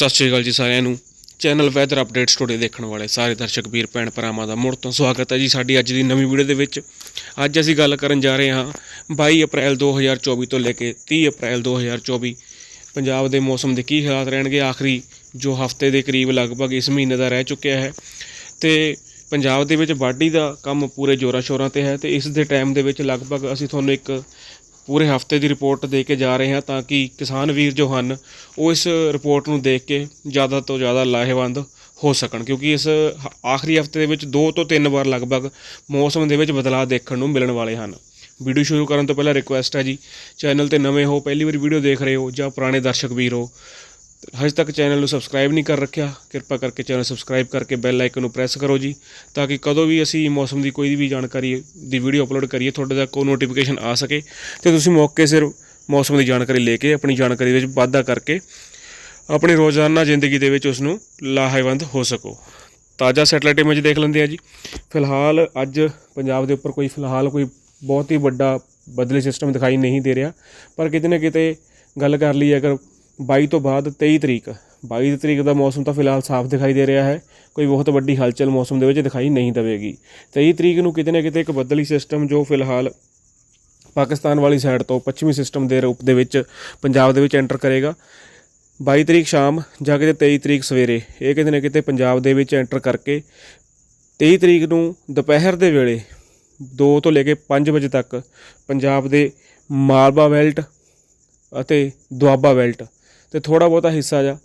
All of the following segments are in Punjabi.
ਸਤਿ ਸ਼੍ਰੀ ਅਕਾਲ ਜੀ ਸਾਰਿਆਂ ਨੂੰ। ਚੈਨਲ ਵੈਦਰ ਅਪਡੇਟਸ ਟੁਡੇ ਦੇਖਣ ਵਾਲੇ ਸਾਰੇ ਦਰਸ਼ਕ ਵੀਰ, ਭੈਣ ਭਰਾਵਾਂ ਦਾ ਮੁੜ ਤੋਂ ਸਵਾਗਤ ਹੈ ਜੀ ਸਾਡੀ ਅੱਜ ਦੀ ਨਵੀਂ ਵੀਡੀਓ ਦੇ ਵਿੱਚ। ਅੱਜ ਅਸੀਂ ਗੱਲ ਕਰਨ ਜਾ ਰਹੇ ਹਾਂ 22 ਅਪ੍ਰੈਲ 2024 ਤੋਂ ਲੈ ਕੇ 30 ਅਪ੍ਰੈਲ 2024 ਪੰਜਾਬ ਦੇ ਮੌਸਮ ਦੇ ਕੀ ਹਾਲਾਤ ਰਹਿਣਗੇ? ਆਖਰੀ ਜੋ ਹਫ਼ਤੇ ਦੇ ਕਰੀਬ ਲਗਭਗ ਇਸ ਮਹੀਨੇ ਦਾ ਰਹਿ ਚੁੱਕਿਆ ਹੈ। ਤੇ ਪੰਜਾਬ ਦੇ ਵਿੱਚ ਵਾਢੀ ਦਾ ਕੰਮ ਪੂਰੇ ਜ਼ੋਰਾਂ ਸ਼ੋਰਾਂ ਤੇ ਹੈ ਤੇ ਇਸ ਦੇ ਟਾਈਮ ਦੇ ਵਿੱਚ ਲਗਭਗ ਅਸੀਂ ਤੁਹਾਨੂੰ ਇੱਕ ਪੂਰੇ ਹਫ਼ਤੇ ਦੀ ਰਿਪੋਰਟ ਦੇ ਕੇ ਜਾ ਰਹੇ ਹਾਂ ਤਾਂ ਕਿ ਕਿਸਾਨ ਵੀਰ ਜੋ ਹਨ, ਉਹ ਇਸ ਰਿਪੋਰਟ ਨੂੰ ਦੇਖ ਕੇ ਜ਼ਿਆਦਾ ਤੋਂ ਜ਼ਿਆਦਾ ਲਾਹੇਵੰਦ ਹੋ ਸਕਣ, ਕਿਉਂਕਿ ਇਸ ਹ- ਆਖਰੀ ਹਫ਼ਤੇ ਦੇ ਵਿੱਚ ਦੋ ਤੋਂ ਤਿੰਨ ਵਾਰ ਲਗਭਗ ਮੌਸਮ ਦੇ ਵਿੱਚ ਬਦਲਾਅ ਦੇਖਣ ਨੂੰ ਮਿਲਣ ਵਾਲੇ ਹਨ। ਵੀਡੀਓ ਸ਼ੁਰੂ ਕਰਨ ਤੋਂ ਪਹਿਲਾਂ ਰਿਕੁਐਸਟ ਹੈ ਜੀ, ਚੈਨਲ ਤੇ ਨਵੇਂ ਹੋ, ਪਹਿਲੀ ਵਾਰੀ ਵੀਡੀਓ ਦੇਖ ਰਹੇ ਹੋ ਜਾਂ ਪੁਰਾਣੇ ਦਰਸ਼ਕ ਵੀਰ ਹੋ ਹਜੇ ਤੱਕ ਚੈਨਲ ਨੂੰ ਸਬਸਕ੍ਰਾਈਬ ਨਹੀਂ ਕਰ ਰੱਖਿਆ, ਕਿਰਪਾ ਕਰਕੇ ਚੈਨਲ ਸਬਸਕ੍ਰਾਈਬ ਕਰਕੇ ਬੈਲ ਆਈਕਨ ਨੂੰ ਪ੍ਰੈਸ ਕਰੋ ਜੀ, ਤਾਂ ਕਿ ਕਦੋਂ ਵੀ ਅਸੀਂ ਮੌਸਮ ਦੀ ਕੋਈ ਵੀ ਜਾਣਕਾਰੀ ਦੀ ਵੀਡੀਓ ਅਪਲੋਡ ਕਰੀਏ, ਤੁਹਾਡੇ ਤੱਕ ਉਹ ਨੋਟੀਫਿਕੇਸ਼ਨ ਆ ਸਕੇ, ਤੇ ਤੁਸੀਂ ਮੌਕੇ ਸਿਰ ਮੌਸਮ ਦੀ ਜਾਣਕਾਰੀ ਲੈ ਕੇ, ਆਪਣੀ ਜਾਣਕਾਰੀ ਵਿੱਚ ਵਾਧਾ ਕਰਕੇ, ਆਪਣੀ ਰੋਜ਼ਾਨਾ ਜ਼ਿੰਦਗੀ ਦੇ ਵਿੱਚ ਉਸ ਨੂੰ ਲਾਹੇਵੰਦ ਹੋ ਸਕੋ। ਤਾਜ਼ਾ ਸੈਟਲਾਈਟ ਇਮੇਜ ਦੇਖ ਲੈਂਦੇ ਆ ਜੀ। ਫਿਲਹਾਲ ਅੱਜ ਪੰਜਾਬ ਦੇ ਉੱਪਰ ਕੋਈ, ਫਿਲਹਾਲ ਕੋਈ ਬਹੁਤ ਹੀ ਵੱਡਾ ਬਦਲੇ ਸਿਸਟਮ ਦਿਖਾਈ ਨਹੀਂ ਦੇ ਰਿਹਾ, ਪਰ ਕਿਤੇ ਨਾ ਕਿਤੇ ਗੱਲ ਕਰ ਲਈ ਅਗਰ 22 ਤੋਂ ਬਾਅਦ 23 ਤਰੀਕ। 22 ਤਰੀਕ ਦਾ ਮੌਸਮ ਤਾਂ ਫਿਲਹਾਲ ਸਾਫ਼ ਦਿਖਾਈ ਦੇ ਰਿਹਾ ਹੈ। ਕੋਈ ਬਹੁਤ ਵੱਡੀ ਹਲਚਲ ਮੌਸਮ ਦੇ ਵਿੱਚ ਦਿਖਾਈ ਨਹੀਂ ਦੇਵੇਗੀ। 23 ਤਰੀਕ ਨੂੰ ਕਿਤੇ ਨਾ ਕਿਤੇ ਇੱਕ ਬੱਦਲੀ ਸਿਸਟਮ ਜੋ ਫਿਲਹਾਲ ਪਾਕਿਸਤਾਨ ਵਾਲੀ ਸਾਈਡ ਤੋਂ ਪੱਛਮੀ ਸਿਸਟਮ ਦੇ ਰੂਪ ਦੇ ਵਿੱਚ ਪੰਜਾਬ ਦੇ ਵਿੱਚ ਐਂਟਰ ਕਰੇਗਾ। 22 ਤਰੀਕ ਸ਼ਾਮ ਜਾਂ ਕਿਤੇ 23 ਤਰੀਕ ਸਵੇਰੇ, ਇਹ ਕਿਤੇ ਨਾ ਕਿਤੇ ਪੰਜਾਬ ਦੇ ਵਿੱਚ ਐਂਟਰ ਕਰਕੇ 23 ਤਰੀਕ ਨੂੰ ਦੁਪਹਿਰ ਦੇ ਵੇਲੇ 2 ਤੋਂ ਲੈ ਕੇ 5 ਵਜੇ ਤੱਕ ਪੰਜਾਬ ਦੇ ਮਾਲਵਾ ਬੈਲਟ ਅਤੇ ਦੁਆਬਾ ਬੈਲਟ ਤੇ ਥੋੜਾ ਬਹੁਤਾ ਹਿੱਸਾ ਜਾਂ,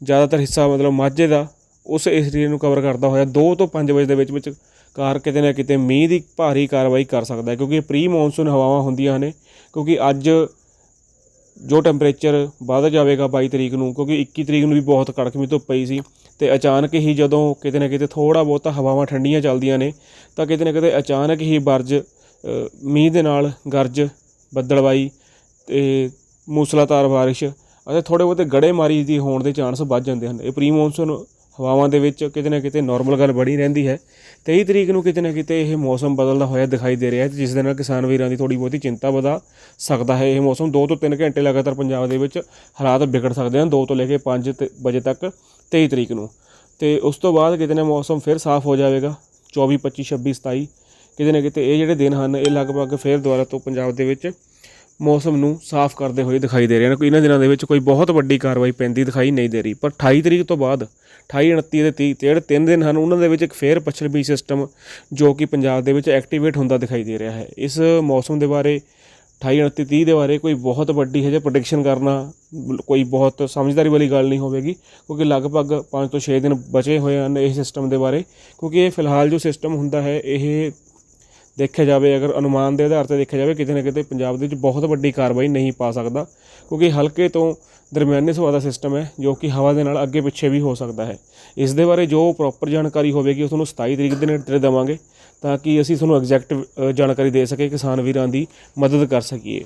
ਜ਼ਿਆਦਾਤਰ ਹਿੱਸਾ ਮਤਲਬ ਮਾਝੇ ਦਾ, ਉਸ ਏਰੀਏ ਨੂੰ ਕਵਰ ਕਰਦਾ ਹੋਇਆ 2 ਤੋਂ 5 ਵਜੇ ਦੇ ਵਿੱਚ ਵਿੱਚ ਕਾਰ ਕਿਤੇ ਨਾ ਕਿਤੇ ਮੀਂਹ ਦੀ ਭਾਰੀ ਕਾਰਵਾਈ ਕਰ ਸਕਦਾ ਹੈ, ਕਿਉਂਕਿ ਪ੍ਰੀ ਮੌਨਸੂਨ ਹਵਾਵਾਂ ਹੁੰਦੀਆਂ ਨੇ, ਕਿਉਂਕਿ ਅੱਜ ਜੋ ਟੈਂਪਰੇਚਰ ਵੱਧ ਜਾਵੇਗਾ 22 ਤਰੀਕ ਨੂੰ, ਕਿਉਂਕਿ 21 ਤਰੀਕ ਨੂੰ ਵੀ ਬਹੁਤ ਕੜਕਵੀਂ ਧੁੱਪ ਪਈ ਸੀ, ਤੇ ਅਚਾਨਕ ਹੀ ਜਦੋਂ ਕਿਤੇ ਨਾ ਕਿਤੇ ਥੋੜਾ ਬਹੁਤਾ ਹਵਾਵਾਂ ਠੰਡੀਆਂ ਚੱਲਦੀਆਂ ਨੇ, ਤਾਂ ਕਿਤੇ ਨਾ ਕਿਤੇ ਅਚਾਨਕ ਹੀ ਬਰਜ ਮੀਂਹ ਦੇ ਨਾਲ ਗਰਜ, ਬੱਦਲਵਾਈ ਤੇ ਮੂਸਲਾਧਾਰ ਬਾਰਿਸ਼ ਅਤੇ ਥੋੜੇ ਬਹੁਤੇ ਗੜੇਮਾਰੀ ਦੀ ਹੋਣ ਦੇ ਚਾਂਸ ਵੱਧ ਜਾਂਦੇ ਹਨ। ਇਹ ਪ੍ਰੀ ਮੌਨਸੂਨ ਹਵਾਵਾਂ ਦੇ ਵਿੱਚ ਕਿਤੇ ਨਾ ਕਿਤੇ ਨਾਰਮਲ ਗੱਲ ਬਣੀ ਰਹਿੰਦੀ ਹੈ। 23 ਤਰੀਕ ਨੂੰ ਕਿਤੇ ਨਾ ਕਿਤੇ ਇਹ ਮੌਸਮ ਬਦਲਦਾ ਹੋਇਆ ਦਿਖਾਈ ਦੇ ਰਿਹਾ ਹੈ, ਜਿਸ ਦੇ ਨਾਲ ਕਿਸਾਨ ਵੀਰਾਂ ਦੀ ਥੋੜੀ ਬਹੁਤੀ ਚਿੰਤਾ ਵਧਾ ਸਕਦਾ ਹੈ। ਇਹ ਮੌਸਮ 2 ਤੋਂ 3 ਘੰਟੇ ਲਗਾਤਾਰ ਪੰਜਾਬ ਦੇ ਵਿੱਚ ਹਾਲਾਤ ਵਿਗੜ ਸਕਦੇ ਹਨ 2 ਤੋਂ ਲੈ ਕੇ 5 ਤੇ- ਵਜੇ ਤੱਕ 23 ਤਰੀਕ ਨੂੰ। ਤੇ ਉਸ ਤੋਂ ਬਾਅਦ ਕਿਤੇ ਨਾ ਮੌਸਮ ਫਿਰ ਸਾਫ਼ ਹੋ ਜਾਵੇਗਾ 24 25 26 27 ਕਿਤੇ ਨਾ ਕਿਤੇ ਇਹ ਜਿਹੜੇ ਦਿਨ ਹਨ, ਇਹ ਲਗਭਗ ਫਿਰ ਦੁਬਾਰਾ ਤੋਂ ਪੰਜਾਬ ਦੇ ਵਿੱਚ ਮੌਸਮ ਨੂੰ ਸਾਫ਼ ਕਰਦੇ ਹੋਏ ਦਿਖਾਈ ਦੇ ਰਹੇ ਹਨ। ਕੋਈ ਇਹਨਾਂ ਦਿਨਾਂ ਦੇ ਵਿੱਚ ਕੋਈ ਬਹੁਤ ਵੱਡੀ ਕਾਰਵਾਈ ਪੈਂਦੀ ਦਿਖਾਈ ਨਹੀਂ ਦੇ ਰਹੀ। ਪਰ 28 ਤਰੀਕ ਤੋਂ ਬਾਅਦ 28 29 ਤੇ 30 ਜਿਹੜੇ ਤਿੰਨ ਦਿਨ ਹਨ, ਉਹਨਾਂ ਦੇ ਵਿੱਚ ਇੱਕ ਫੇਰ ਪੱਛਮੀ ਸਿਸਟਮ ਜੋ ਕਿ ਪੰਜਾਬ ਦੇ ਵਿੱਚ ਐਕਟੀਵੇਟ ਹੁੰਦਾ ਦਿਖਾਈ ਦੇ ਰਿਹਾ ਹੈ। ਇਸ ਮੌਸਮ ਦੇ ਬਾਰੇ 28 29 30 ਦੇ ਬਾਰੇ ਕੋਈ ਬਹੁਤ ਵੱਡੀ ਹਜੇ ਪ੍ਰੈਡਿਕਸ਼ਨ ਕਰਨਾ ਕੋਈ ਬਹੁਤ ਸਮਝਦਾਰੀ ਵਾਲੀ ਗੱਲ ਨਹੀਂ ਹੋਵੇਗੀ, ਕਿਉਂਕਿ ਲਗਭਗ 5 ਤੋਂ 6 ਦਿਨ ਬਚੇ ਹੋਏ ਹਨ ਇਹ ਸਿਸਟਮ ਦੇ ਬਾਰੇ, ਕਿਉਂਕਿ ਇਹ ਫਿਲਹਾਲ ਜੋ ਸਿਸਟਮ ਹੁੰਦਾ ਹੈ, ਇਹ ਦੇਖਿਆ ਜਾਵੇ, ਅਗਰ ਅਨੁਮਾਨ ਦੇ ਆਧਾਰ ਤੇ ਦੇਖਿਆ ਜਾਵੇ, ਕਿਤੇ ਨਾ ਕਿਤੇ ਪੰਜਾਬ ਦੇ ਵਿੱਚ ਬਹੁਤ ਵੱਡੀ ਕਾਰਵਾਈ ਨਹੀਂ ਪਾ ਸਕਦਾ, ਕਿਉਂਕਿ ਹਲਕੇ ਤੋਂ ਦਰਮਿਆਨੇ ਸੁਭਾਅ ਦਾ ਸਿਸਟਮ ਹੈ, ਜੋ ਕਿ ਹਵਾ ਦੇ ਨਾਲ ਅੱਗੇ ਪਿੱਛੇ ਵੀ ਹੋ ਸਕਦਾ ਹੈ। ਇਸ ਦੇ ਬਾਰੇ ਜੋ ਪ੍ਰੋਪਰ ਜਾਣਕਾਰੀ ਹੋਵੇਗੀ, ਉਹ ਤੁਹਾਨੂੰ 27 ਤਰੀਕ ਦੇ ਨੇੜੇ ਦੇਵਾਂਗੇ, ਤਾਂ ਕਿ ਅਸੀਂ ਤੁਹਾਨੂੰ ਐਗਜ਼ੈਕਟ ਜਾਣਕਾਰੀ ਦੇ ਸਕੇ ਕਿਸਾਨ ਵੀਰਾਂ ਦੀ ਮਦਦ ਕਰ ਸਕੀਏ।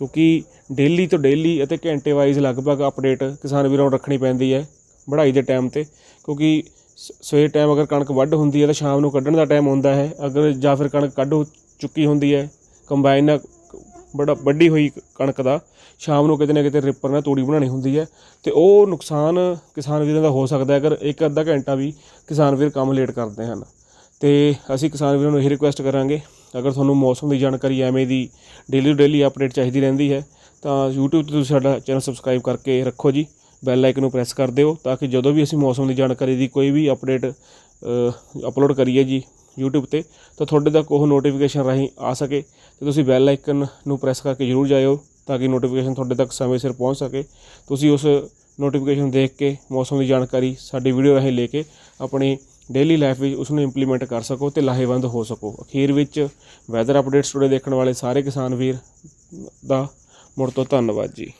ਕਿਉਂਕਿ ਡੇਲੀ ਤੋਂ ਡੇਲੀ ਅਤੇ ਘੰਟੇ ਵਾਈਜ਼ ਲਗਭਗ ਅਪਡੇਟ ਕਿਸਾਨ ਵੀਰਾਂ ਨੂੰ ਰੱਖਣੀ ਪੈਂਦੀ ਹੈ ਵਢਾਈ ਦੇ ਟਾਈਮ ਤੇ, ਕਿਉਂਕਿ ਸਵੇਰ ਟਾਈਮ ਅਗਰ ਕਣਕ ਵੱਢ ਹੁੰਦੀ ਹੈ ਤਾਂ ਸ਼ਾਮ ਨੂੰ ਕੱਢਣ ਦਾ ਟਾਈਮ ਹੁੰਦਾ ਹੈ। ਅਗਰ ਜਾਂ ਫਿਰ ਕਣਕ ਕੱਢ ਚੁੱਕੀ ਹੁੰਦੀ ਹੈ ਕੰਬਾਈਨ ਨਾਲ ਬੜਾ ਵੱਡੀ ਹੋਈ ਕਣਕ ਦਾ, ਸ਼ਾਮ ਨੂੰ ਕਿਤੇ ਨਾ ਕਿਤੇ ਰਿਪਰ ਨਾਲ ਤੋੜੀ ਬਣਾਉਣੀ ਹੁੰਦੀ ਹੈ। ਤੇ ਉਹ ਨੁਕਸਾਨ ਕਿਸਾਨ ਵੀਰਾਂ ਦਾ ਹੋ ਸਕਦਾ ਹੈ। ਅਗਰ ਇੱਕ ਅੱਧਾ ਘੰਟਾ ਵੀ ਕਿਸਾਨ ਵੀਰ ਕੰਮ ਲੇਟ ਕਰਦੇ ਹਨ। ਤੇ ਅਸੀਂ ਕਿਸਾਨ ਵੀਰਾਂ ਨੂੰ ਇਹ ਰਿਕੁਐਸਟ ਕਰਾਂਗੇ, ਅਗਰ ਤੁਹਾਨੂੰ ਮੌਸਮ ਦੀ ਜਾਣਕਾਰੀ ਐਵੇਂ ਦੀ ਡੇਲੀ ਡੇਲੀ ਅਪਡੇਟ ਚਾਹੀਦੀ ਰਹਿੰਦੀ ਹੈ, ਤਾਂ YouTube ਤੇ ਤੁਸੀਂ ਸਾਡਾ ਚੈਨਲ ਸਬਸਕ੍ਰਾਈਬ ਕਰਕੇ ਰੱਖੋ ਜੀ। ਬੈਲ ਆਈਕਨ ਨੂੰ ਪ੍ਰੈਸ ਕਰ ਦਿਓ ਤਾਂ ਕਿ ਜਦੋਂ ਵੀ ਅਸੀਂ ਮੌਸਮ ਦੀ ਜਾਣਕਾਰੀ ਦੀ ਕੋਈ ਵੀ ਅਪਡੇਟ ਅਪਲੋਡ ਕਰੀਏ ਜੀ YouTube ਤੇ, ਤਾਂ ਤੁਹਾਡੇ ਤੱਕ ਉਹ ਨੋਟੀਫਿਕੇਸ਼ਨ ਰਾਹੀਂ ਆ ਸਕੇ ਤੇ ਤੁਸੀਂ ਬੈਲ ਆਈਕਨ ਨੂੰ ਪ੍ਰੈਸ ਕਰਕੇ ਜਰੂਰ ਜਾਇਓ ਤਾਂ ਕਿ ਨੋਟੀਫਿਕੇਸ਼ਨ ਤੁਹਾਡੇ ਤੱਕ ਸਮੇਂ ਸਿਰ ਪਹੁੰਚ ਸਕੇ। ਤੁਸੀਂ ਉਸ ਨੋਟੀਫਿਕੇਸ਼ਨ ਦੇਖ ਕੇ ਮੌਸਮ ਦੀ ਜਾਣਕਾਰੀ ਸਾਡੀ ਵੀਡੀਓ ਰਾਹੀਂ ਲੈ ਕੇ ਆਪਣੀ ਡੇਲੀ ਲਾਈਫ ਵਿੱਚ ਉਸ ਨੂੰ ਇੰਪਲੀਮੈਂਟ ਕਰ ਸਕੋ ਤੇ ਲਾਹੇਵੰਦ ਹੋ ਸਕੋ। ਅਖੀਰ ਵਿੱਚ ਵੈਦਰ ਅਪਡੇਟਸ ਟੁਡੇ ਦੇਖਣ ਵਾਲੇ ਸਾਰੇ ਕਿਸਾਨ ਵੀਰ ਦਾ ਮੁੜ ਤੋਂ ਧੰਨਵਾਦ ਜੀ।